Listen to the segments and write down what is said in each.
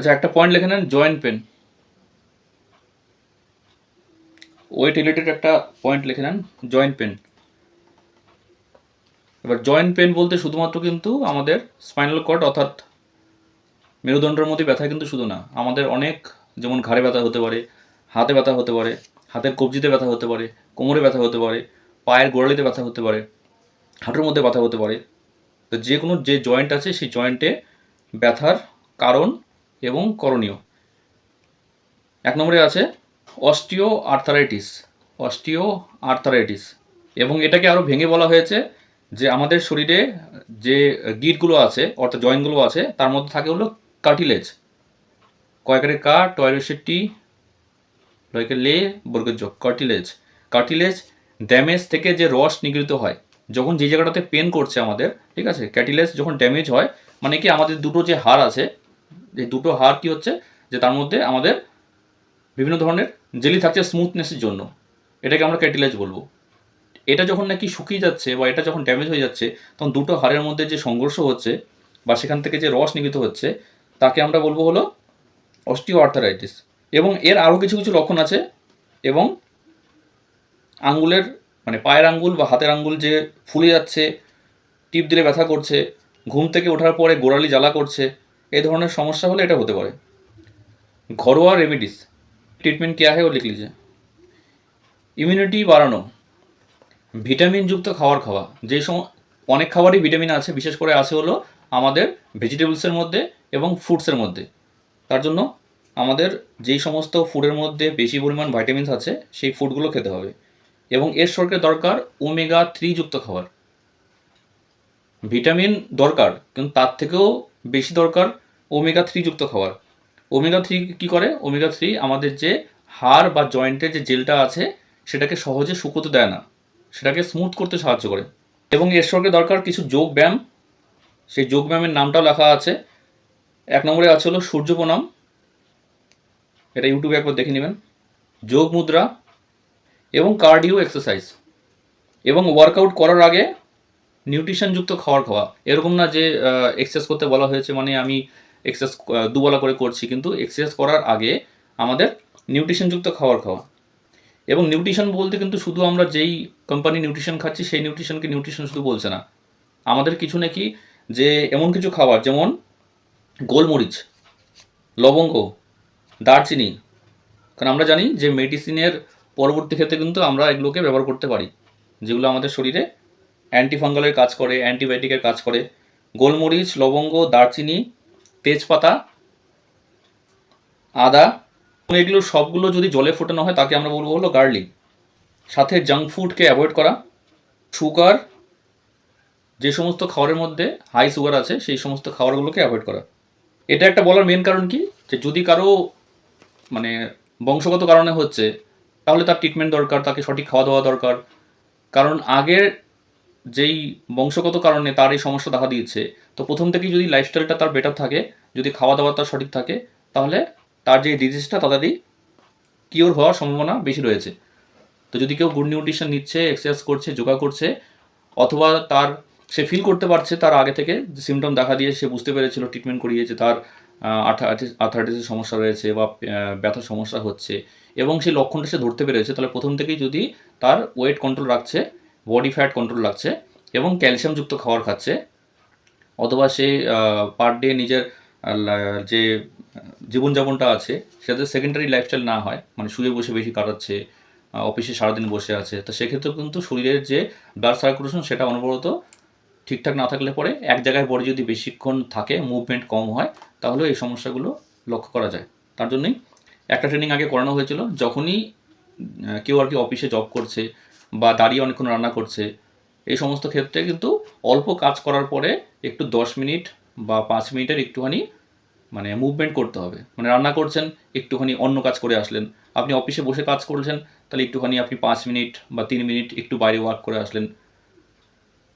আচ্ছা একটা পয়েন্ট লিখে নেন জয়েন্ট পেন ওয়েট রিলেটেড একটা পয়েন্ট লিখে নেন জয়েন্ট পেন এবার জয়েন্ট পেন বলতে শুধুমাত্র কিন্তু আমাদের স্পাইনাল কর্ড অর্থাৎ মেরুদণ্ডের মধ্যে ব্যথা কিন্তু শুধু না, আমাদের অনেক যেমন ঘাড়ে ব্যথা হতে পারে, হাতে ব্যথা হতে পারে, হাতের কবজিতে ব্যথা হতে পারে, কোমরে ব্যথা হতে পারে, পায়ের গোড়ালিতে ব্যথা হতে পারে, হাঁটুর মধ্যে ব্যথা হতে পারে। তো যে কোনো যে জয়েন্ট আছে সেই জয়েন্টে ব্যথার কারণ এবং করণীয়। এক নম্বরে আছে অস্টিও আর্থারাইটিস অস্টিও আর্থারাইটিস এবং এটাকে আরও ভেঙে বলা হয়েছে যে আমাদের শরীরে যে গিটগুলো আছে, অর্থাৎ জয়েন্টগুলো আছে, তার মধ্যে থাকে হলো কার্টিলেজ। কয়েকের কা টয়লেসের টি লয়কে লে, বর্গের যোগ, কার্টিলেজ। কার্টিলেজ ড্যামেজ থেকে যে রস নিগৃহীত হয়, যখন যে জায়গাটাতে পেন করছে আমাদের, ঠিক আছে ক্যাটিলেজ যখন ড্যামেজ হয় মানে কি আমাদের দুটো যে হাড় আছে এই দুটো হাড় কি হচ্ছে? যে তার মধ্যে আমাদের বিভিন্ন ধরনের জেলি থাকছে স্মুথনেসের জন্য। এটাকে আমরা ক্যাটিলেজ বলব। এটা যখন নাকি শুকিয়ে যাচ্ছে বা এটা যখন ড্যামেজ হয়ে যাচ্ছে, তখন দুটো হাড়ের মধ্যে যে সংঘর্ষ হচ্ছে বা সেখান থেকে যে রস নিগৃহীত হচ্ছে, তাকে আমরা বলব হলো অস্টিও আর্থারাইটিস এবং এর আরও কিছু কিছু লক্ষণ আছে এবং আঙ্গুলের মানে পায়ের আঙ্গুল বা হাতের আঙ্গুল যে ফুলে যাচ্ছে, টিপ দিলে ব্যথা করছে, ঘুম থেকে ওঠার পরে গোড়ালি জ্বালা করছে এই ধরনের সমস্যা হলে এটা হতে পারে ঘরোয়া রেমেডিস ট্রিটমেন্ট क्या है वो लिख लीजिए ইমিউনিটি বাড়ানো ভিটামিনযুক্ত খাবার খাওয়া যে সময় অনেক খাবারই ভিটামিন আছে বিশেষ করে আছে হলো আমাদের ভেজিটেবলসের মধ্যে এবং ফ্রুটসের মধ্যে তার জন্য আমাদের যেই সমস্ত ফুডের মধ্যে বেশি পরিমাণ ভাইটামিনস আছে সেই ফুডগুলো খেতে হবে এবং এর সঙ্গে দরকার ওমেগা থ্রি যুক্ত খাবার ভিটামিন দরকার কিন্তু তার থেকেও বেশি দরকার ওমেগা থ্রি যুক্ত খাবার। ওমেগা থ্রি কী করে? ওমেগা থ্রি আমাদের যে হাড় বা জয়েন্টের যে জেলটা আছে, সেটাকে সহজে শুকোতে দেয় না। সেটাকে স্মুথ করতে সাহায্য করে। এবং এর সঙ্গে দরকার কিছু যোগ ব্যায়াম। সেই যোগ ব্যায়ামের নামটাও লেখা আছে। এক নম্বরে আছে হলো সূর্য প্রণাম। এটা ইউটিউবে একবার দেখে নেবেন। যোগ মুদ্রা এবং কার্ডিও এক্সারসাইজ এবং ওয়ার্কআউট করার আগে নিউট্রিশনযুক্ত খাবার খাওয়া। এরকম না যে এক্সারসাইজ করতে বলা হয়েছে মানে আমি এক্সারসাইজ দুবেলা করে করছি, কিন্তু এক্সারসাইজ করার আগে আমাদের নিউট্রিশনযুক্ত খাবার খাওয়া। এবং নিউট্রিশন বলতে কিন্তু শুধু আমরা যেই কোম্পানি নিউট্রিশন খাচ্ছি, সেই নিউট্রিশনকে নিউট্রিশন শুধু বলছে না। আমাদের কিছু নাকি যে এমন কিছু খাবার, যেমন গোলমরিচ, লবঙ্গ, দারচিনি, কারণ আমরা জানি যে মেডিসিনের পরবর্তী ক্ষেত্রে কিন্তু আমরা এগুলোকে ব্যবহার করতে পারি, যেগুলো আমাদের শরীরে অ্যান্টিফাঙ্গালের কাজ করে, অ্যান্টিবায়োটিকের কাজ করে। গোলমরিচ, লবঙ্গ, দারচিনি, তেজপাতা, আদা এগুলো সবগুলো যদি জলে ফোটানো হয়, তাকে আমরা বলব হলো গার্লিক। সাথে জাঙ্ক ফুডকে অ্যাভয়েড করা। সুগার, যে সমস্ত খাবারের মধ্যে হাই সুগার আছে, সেই সমস্ত খাবারগুলোকে অ্যাভয়েড করা। এটা একটা বলার মেন কারণ কি? যে যদি কারও মানে বংশগত কারণে হচ্ছে, তাহলে তার ট্রিটমেন্ট দরকার, তাকে সঠিক খাওয়া দাওয়া দরকার। কারণ আগের যেই বংশগত কারণে তার এই সমস্যা দেখা দিয়েছে, তো প্রথম থেকেই যদি লাইফস্টাইলটা তার বেটার থাকে, যদি খাওয়া দাওয়া তার সঠিক থাকে, তাহলে তার যে ডিজিজটা তাড়াতাড়ি কিওর হওয়ার সম্ভাবনা বেশি রয়েছে। তো যদি কেউ গুড নিউট্রিশন নিচ্ছে এক্সারসাইজ করছে, যোগা করছে, অথবা তার, সে ফিল করতে পারছে তার আগে থেকে যে সিমটম দেখা দিয়ে সে বুঝতে পেরেছিল ট্রিটমেন্ট করিয়েছে, তার আর্থারাইটিসের সমস্যা রয়েছে বা ব্যথার সমস্যা হচ্ছে, এবং সেই লক্ষণটা সে ধরতে পেরেছে, তাহলে প্রথম থেকেই যদি তার ওয়েট কন্ট্রোল রাখছে বডি ফ্যাট কন্ট্রোল রাখছে এবং ক্যালসিয়ামযুক্ত খাবার খাচ্ছে, অথবা সে পার ডে নিজের যে, জীবনযাপনটা আছে সেটা সেকেন্ডারি লাইফস্টাইল না হয় মানে শুয়ে বসে বেশি কাটাচ্ছে অফিসে সারাদিন বসে আছে, তো সেক্ষেত্রে কিন্তু শরীরের যে ব্লাড সার্কুলেশন সেটা অনবরত ঠিকঠাক না থাকলে পরে এক জায়গায় বডি যদি বেশিক্ষণ থাকে মুভমেন্ট কম হয়, তাহলে এই সমস্যাগুলো লক্ষ্য করা যায়। তার জন্যই একটা ট্রেনিং আগে করানো হয়েছিল, যখনই কেউ আর কি অফিসে জব করছে বা দাঁড়িয়ে অনেকক্ষণ রান্না করছে, এই সমস্ত ক্ষেত্রে কিন্তু অল্প কাজ করার পরে একটু দশ মিনিট বা পাঁচ মিনিটের একটুখানি মানে মুভমেন্ট করতে হবে। মানে রান্না করছেন, একটুখানি অন্য কাজ করে আসলেন। আপনি অফিসে বসে কাজ করছেন তাহলে একটুখানি আপনি পাঁচ মিনিট বা তিন মিনিট একটু বাইরে ওয়ার্ক করে আসলেন।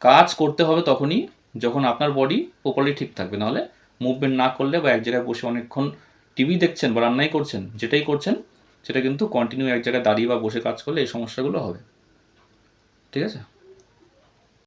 কাজ করতে হবে তখনই যখন আপনার বডি প্রপারলি ঠিক থাকবে। নাহলে মুভমেন্ট না করলে বা এক জায়গায় বসে অনেকক্ষণ টিভি দেখছেন বা রান্নাই করছেন, যেটাই করছেন, সেটা কিন্তু কন্টিনিউ এক জায়গায় দাঁড়িয়ে বা বসে কাজ করলে এই সমস্যাগুলো হবে। ঠিক আছে